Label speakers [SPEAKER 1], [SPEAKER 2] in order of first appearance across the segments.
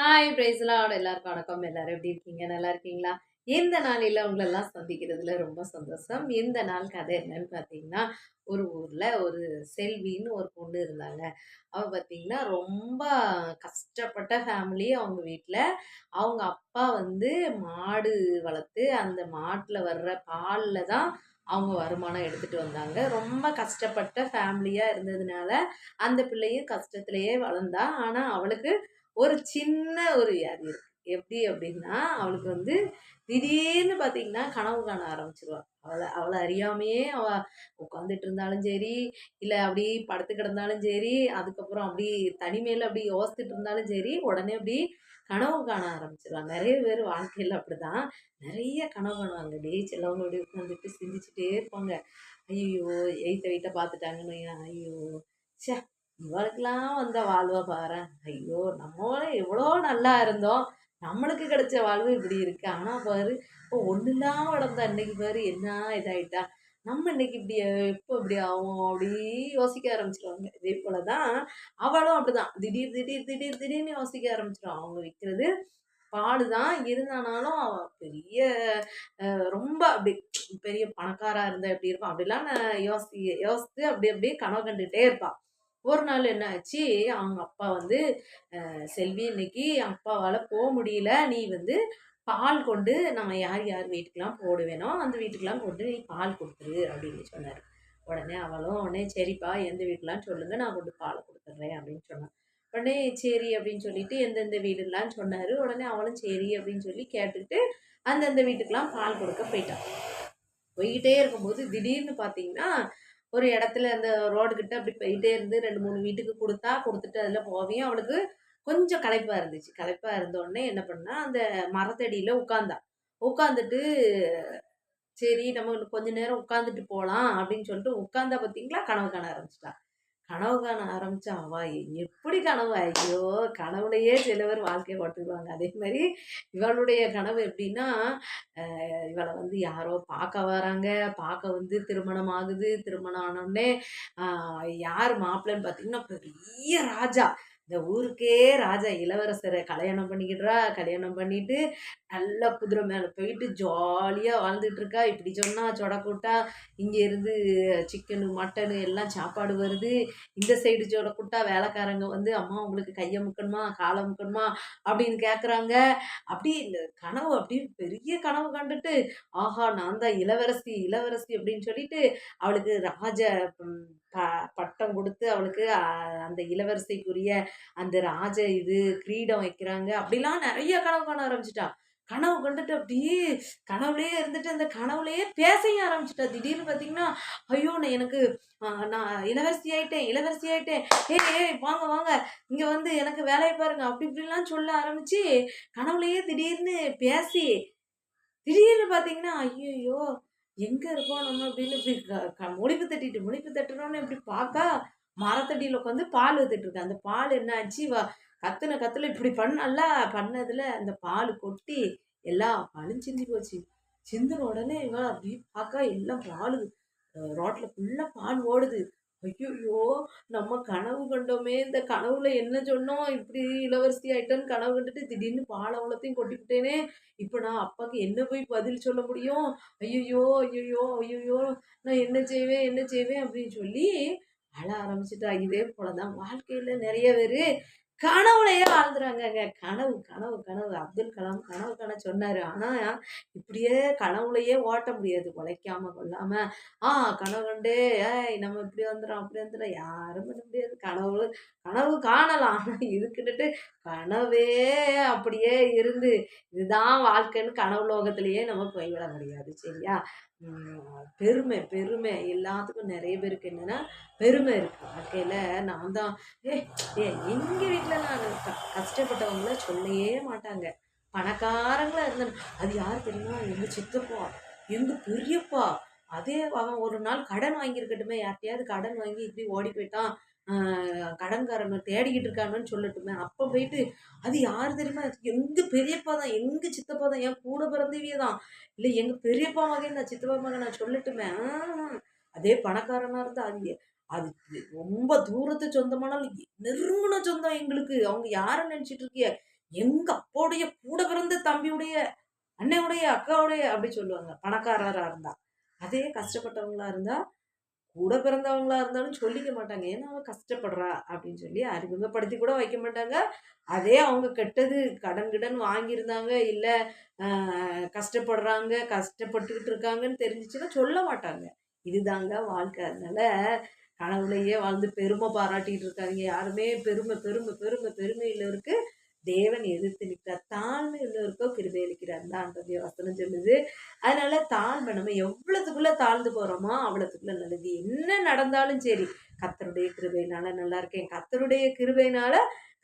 [SPEAKER 1] hi பிரைஸ்லாவோட எல்லாருக்கும் வணக்கம் எல்லாரும் எப்படி இருக்கீங்க நல்லா இருக்கீங்களா இந்த நாளில் உங்களெல்லாம் சந்திக்கிறதுல ரொம்ப சந்தோஷம் இந்த நாள் கதை என்னன்னு பார்த்தீங்கன்னா ஒரு ஊரில் ஒரு செல்வின்னு ஒரு பொண்ணு இருந்தாங்க அவள் பார்த்தீங்கன்னா ரொம்ப கஷ்டப்பட்ட ஃபேமிலி அவங்க வீட்டில் அவங்க அப்பா வந்து மாடு வளர்த்து அந்த மாட்டில் வர்ற பாலில் தான் அவங்க வருமானம் எடுத்துகிட்டு வந்தாங்க ரொம்ப கஷ்டப்பட்ட ஃபேமிலியாக இருந்ததுனால அந்த பிள்ளையும் கஷ்டத்துலேயே வளர்ந்தா ஆனால் அவளுக்கு ஒரு சின்ன ஒரு வியாதி இருக்குது எப்படி அப்படின்னா அவளுக்கு வந்து திடீர்னு பார்த்தீங்கன்னா கனவு காண ஆரம்பிச்சிருவாள் அவளை அவளை அறியாமையே அவ உட்காந்துட்டு இருந்தாலும் சரி இல்லை அப்படி படுத்து கிடந்தாலும் சரி அதுக்கப்புறம் அப்படி தனிமையில் அப்படி யோசித்துட்டு இருந்தாலும் சரி உடனே அப்படி கனவு காண ஆரம்பிச்சிருவாள் நிறைய பேர் வாழ்க்கையில் அப்படிதான் நிறைய கனவு காணுவாங்க டே சிலவங்க உட்காந்துட்டு சிந்திச்சுட்டே இருப்பாங்க ஐயோ எயித்த வீட்டை பார்த்துட்டாங்கன்னு ஐயோ சே இவளுக்கெல்லாம் வந்த வாழ்வை பாரு ஐயோ நம்மளே எவ்வளோ நல்லா இருந்தோம் நம்மளுக்கு கிடைச்ச வாழ்வு இப்படி இருக்கு ஆனால் பாரு இப்போ ஒன்று இல்லாமல் வளர்ந்த அன்னைக்கு பாரு என்ன இதாயிட்டா நம்ம இன்னைக்கு இப்படி எப்போ இப்படி ஆகும் அப்படி யோசிக்க ஆரம்பிச்சிருவாங்க இதே போல தான் அவளும் அப்படிதான் திடீர் திடீர் திடீர் திடீர்னு யோசிக்க ஆரம்பிச்சிடும் அவங்க விற்கிறது பாடு தான் இருந்தானாலும் பெரிய ரொம்ப அப்படி பெரிய பணக்காரா இருந்தா எப்படி இருப்பான் அப்படிலாம் யோசி யோசித்து அப்படி அப்படியே கனவு கண்டுகிட்டே இருப்பான் ஒரு நாள் என்ன ஆச்சு அவங்க அப்பா வந்து செல்வி இன்னைக்கு அப்பாவால் போக முடியல நீ வந்து பால் கொண்டு நான் யார் யார் வீட்டுக்கெலாம் போடுவேனோ அந்த வீட்டுக்கெலாம் கொண்டு நீ பால் கொடுத்துரு அப்படின்னு சொன்னார் உடனே அவளும் உடனே சரிப்பா எந்த வீட்டுலாம் சொல்லுங்கள் நான் கொண்டு பால் கொடுத்துட்றேன் அப்படின்னு சொன்னான் உடனே சரி அப்படின்னு சொல்லிட்டு எந்தெந்த வீடுலாம் சொன்னார் உடனே அவளும் சரி அப்படின்னு சொல்லி கேட்டுக்கிட்டு அந்தந்த வீட்டுக்கெலாம் பால் கொடுக்க போயிட்டான் போய்கிட்டே இருக்கும்போது திடீர்னு பார்த்தீங்கன்னா ஒரு இடத்துல அந்த ரோடு கிட்ட அப்படி போயிட்டே இருந்து ரெண்டு மூணு வீட்டுக்கு கொடுத்தா கொடுத்துட்டு அதில் போவையும் அவளுக்கு கொஞ்சம் களைப்பாக இருந்துச்சு களைப்பாக இருந்தோடனே என்ன பண்ணா அந்த மரத்தடியில் உட்காந்தா உட்காந்துட்டு சரி நம்ம கொஞ்ச நேரம் உட்காந்துட்டு போகலாம் அப்படின்னு சொல்லிட்டு உட்காந்தா பார்த்தீங்களா கனவு காண ஆரம்பிச்சிட்டா கனவு காண ஆரம்பித்தா அவா எப்படி கனவு ஐயோ கனவுலையே சிலவர் வாழ்க்கையை கொடுத்துருவாங்க அதே மாதிரி இவளுடைய கனவு எப்படின்னா இவளை வந்து யாரோ பார்க்க வராங்க பார்க்க வந்து திருமணம் ஆகுது திருமணம் ஆனோடனே யார் மாப்பிள்ளைன்னு பார்த்தீங்கன்னா பெரிய ராஜா இந்த ஊருக்கே ராஜா இளவரசரை கல்யாணம் பண்ணிக்கிடுறா கல்யாணம் பண்ணிட்டு நல்லா குதிரை மேலே போயிட்டு ஜாலியாக வாழ்ந்துட்டு இருக்கா இப்படி சொன்னால் சொடக்கூட்டா இருந்து சிக்கனு மட்டனு எல்லாம் சாப்பாடு வருது இந்த சைடு சொடக்கூட்டா வேலைக்காரங்க வந்து அம்மா உங்களுக்கு கையை முக்கணுமா காலை முக்கணுமா அப்படின்னு கேட்குறாங்க அப்படி இந்த கனவு அப்படின்னு பெரிய கனவு கண்டுட்டு ஆஹா நான் தான் இளவரசி இளவரசி அப்படின்னு சொல்லிட்டு அவளுக்கு ராஜ பட்டம் கொடுத்து அவளுக்கு அந்த இளவரசிக்குரிய அந்த ராஜ இது கிரீடம் வைக்கிறாங்க அப்படிலாம் நிறைய கனவு காண ஆரம்பிச்சிட்டா கனவு கண்டுட்டு அப்படியே கனவுலேயே இருந்துட்டு அந்த கனவுலையே பேசையும் ஆரம்பிச்சிட்டா திடீர்னு பார்த்தீங்கன்னா ஐயோ நான் எனக்கு நான் இளவரசி ஆயிட்டேன் இளவரசி ஆயிட்டேன் ஏ ஏய் வாங்க வாங்க இங்கே வந்து எனக்கு வேலையை பாருங்க அப்படி இப்படிலாம் சொல்ல ஆரம்பிச்சு கனவுலையே திடீர்னு பேசி திடீர்னு பார்த்தீங்கன்னா ஐயோ எங்கே இருக்கோம் நம்ம அப்படின்னு இப்படி முடிப்பு தட்டிட்டு முடிப்பு தட்டுறோன்னு இப்படி பார்க்கா மரத்தடியில் உட்காந்து பால் ஊத்துட்டு இருக்கேன் அந்த பால் என்ன ஆச்சு வா கத்துன கத்துல இப்படி பண்ணல பண்ணதுல அந்த பால் கொட்டி எல்லா பாலும் சிந்தி போச்சு சிந்தின உடனே இவ அப்படியே பார்க்க எல்லாம் பால் ரோட்ல ஃபுல்லா பால் ஓடுது ஐயோ நம்ம கனவு கண்டோமே இந்த கனவுல என்ன சொன்னோம் இப்படி இளவரசி ஆயிட்டோன்னு கனவு கண்டுட்டு திடீர்னு பால் அவ்வளோத்தையும் கொட்டிக்கிட்டேனே இப்போ நான் அப்பாவுக்கு என்ன போய் பதில் சொல்ல முடியும் ஐயோ ஐயோ ஐயோ ஐயோ நான் என்ன செய்வேன் என்ன செய்வேன் அப்படின்னு சொல்லி அழ ஆரம்பிச்சுட்டா இதே போலதான் வாழ்க்கையில நிறைய பேரு கனவுலையே வாழ்ந்துறாங்கங்க கனவு கனவு கனவு அப்துல் கலாம் கனவு கன சொன்னாரு ஆனா இப்படியே கனவுலையே ஓட்ட முடியாது உழைக்காம கொள்ளாம ஆஹ் கனவு கண்டு ஏய் நம்ம இப்படி வந்துடும் அப்படி வந்துடும் யாரும் பண்ண முடியாது கனவு கனவு காணலாம் ஆனா இதுக்கிட்டு கனவே அப்படியே இருந்து இதுதான் வாழ்க்கைன்னு கனவு லோகத்திலேயே நம்ம போய்விட முடியாது சரியா பெருமை பெருமை எல்லாத்துக்கும் நிறைய பேருக்கு என்னென்னா பெருமை இருக்குது வாழ்க்கையில் நான் தான் ஏ ஏ எங்கள் வீட்டில் நான் கஷ்டப்பட்டவங்கள சொல்லவே மாட்டாங்க பணக்காரங்களாக இருந்தேன் அது யார் தெரியுமா எங்கள் சித்தப்பா எங்கள் பெரியப்பா அதே அவன் ஒரு நாள் கடன் வாங்கியிருக்கட்டுமே யார்கிட்டயாவது கடன் வாங்கி இப்படி ஓடி போயிட்டான் கடன்காரங்க தேடிக்கிட்டு இருக்காங்கன்னு சொல்லட்டுமே அப்போ போயிட்டு அது யார் தெரியுமா எங்கள் பெரியப்பா தான் எங்கள் சித்தப்பா தான் என் கூட பிறந்தவிய தான் இல்லை எங்கள் பெரியப்பா மகன் நான் சித்தப்பா மகன் நான் சொல்லட்டுமே அதே பணக்காரனாக இருந்தால் அது அது ரொம்ப தூரத்து சொந்தமானாலும் நெருங்கின சொந்தம் எங்களுக்கு அவங்க யாரை நினச்சிட்டு இருக்கிய எங்கள் அப்பாவுடைய கூட பிறந்த தம்பியுடைய அண்ணனுடைய அக்காவுடைய அப்படி சொல்லுவாங்க பணக்காரராக இருந்தால் அதே கஷ்டப்பட்டவங்களா இருந்தால் கூட பிறந்தவங்களா இருந்தாலும் சொல்லிக்க மாட்டாங்க ஏன்னா அவன் கஷ்டப்படுறா அப்படின்னு சொல்லி அறிமுகப்படுத்தி கூட வைக்க மாட்டாங்க அதே அவங்க கெட்டது கடன் கிடன் வாங்கியிருந்தாங்க இல்லை கஷ்டப்படுறாங்க கஷ்டப்பட்டுக்கிட்டு இருக்காங்கன்னு தெரிஞ்சிச்சுன்னா சொல்ல மாட்டாங்க இதுதாங்க வாழ்க்கை அதனால கனவுலையே வாழ்ந்து பெருமை பாராட்டிக்கிட்டு இருக்காங்க யாருமே பெருமை பெருமை பெருமை பெருமையில் இருக்குது தேவன் எதிர்த்து நிற்கிறார் தாழ்மை உள்ளவருக்கோ கிருபை இருக்கிறார் தான் வசனம் சொல்லுது அதனால தாழ்மை நம்ம எவ்வளவுக்குள்ள தாழ்ந்து போறோமோ அவ்வளவுக்குள்ள நல்லது என்ன நடந்தாலும் சரி கத்தருடைய கிருபையினால நல்லா இருக்கேன் கத்தருடைய கிருபையினால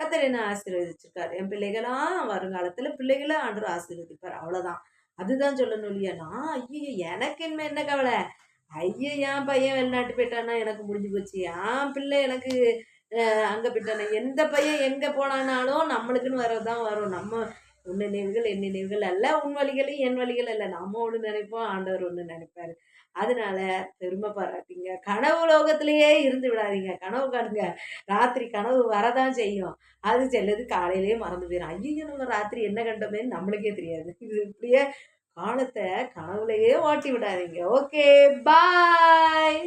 [SPEAKER 1] கத்தர் என்ன ஆசீர்வதிச்சிருக்காரு என் பிள்ளைகளாம் வருங்காலத்துல பிள்ளைகளை ஆண்டவர் ஆசீர்வதிப்பார் அவ்வளவுதான் அதுதான் சொல்லணும் இல்லையா நான் ஐயோ எனக்கு என்ன என்ன கவலை ஐயோ என் பையன் வெளிநாட்டு போயிட்டான்னா எனக்கு முடிஞ்சு போச்சு என் பிள்ளை எனக்கு அங்கே போயிட்டானே எந்த பையன் எங்கே போனானாலும் நம்மளுக்குன்னு வரதான் வரும் நம்ம உன் நினைவுகள் என் நினைவுகள் அல்ல உன் வழிகளையும் என் வழிகள் அல்ல நம்ம ஒன்று நினைப்போம் ஆண்டவர் ஒன்று நினைப்பாரு அதனால பெருமை பாராட்டிங்க கனவு லோகத்திலேயே இருந்து விடாதீங்க கனவு காணுங்க ராத்திரி கனவு வரதான் செய்யும் அது செல்லது காலையிலேயே மறந்து போயிடும் ஐயோ நம்ம ராத்திரி என்ன கண்டோமேன்னு நம்மளுக்கே தெரியாது இது இப்படியே காலத்தை கனவுலையே ஓட்டி விடாதீங்க ஓகே பாய்